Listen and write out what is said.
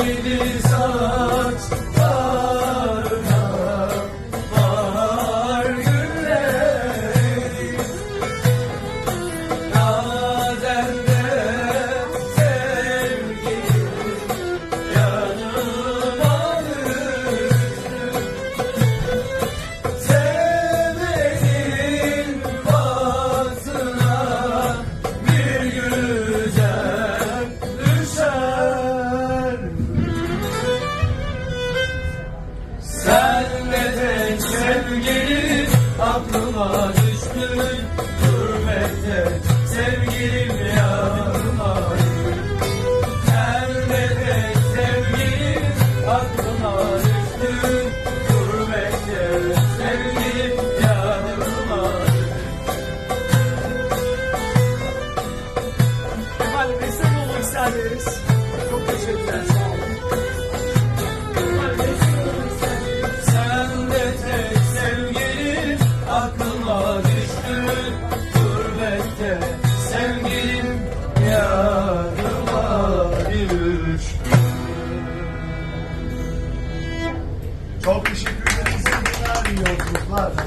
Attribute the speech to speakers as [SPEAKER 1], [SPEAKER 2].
[SPEAKER 1] dili saç Hürmette sevgilim yanıma. Tek sevgilim aklıma düştün Hürmette sevgilim yanıma. Efendim destek olmak isterseniz çok teşekkürler. Çok teşekkür ederim. Sevgiler, yolculuklar.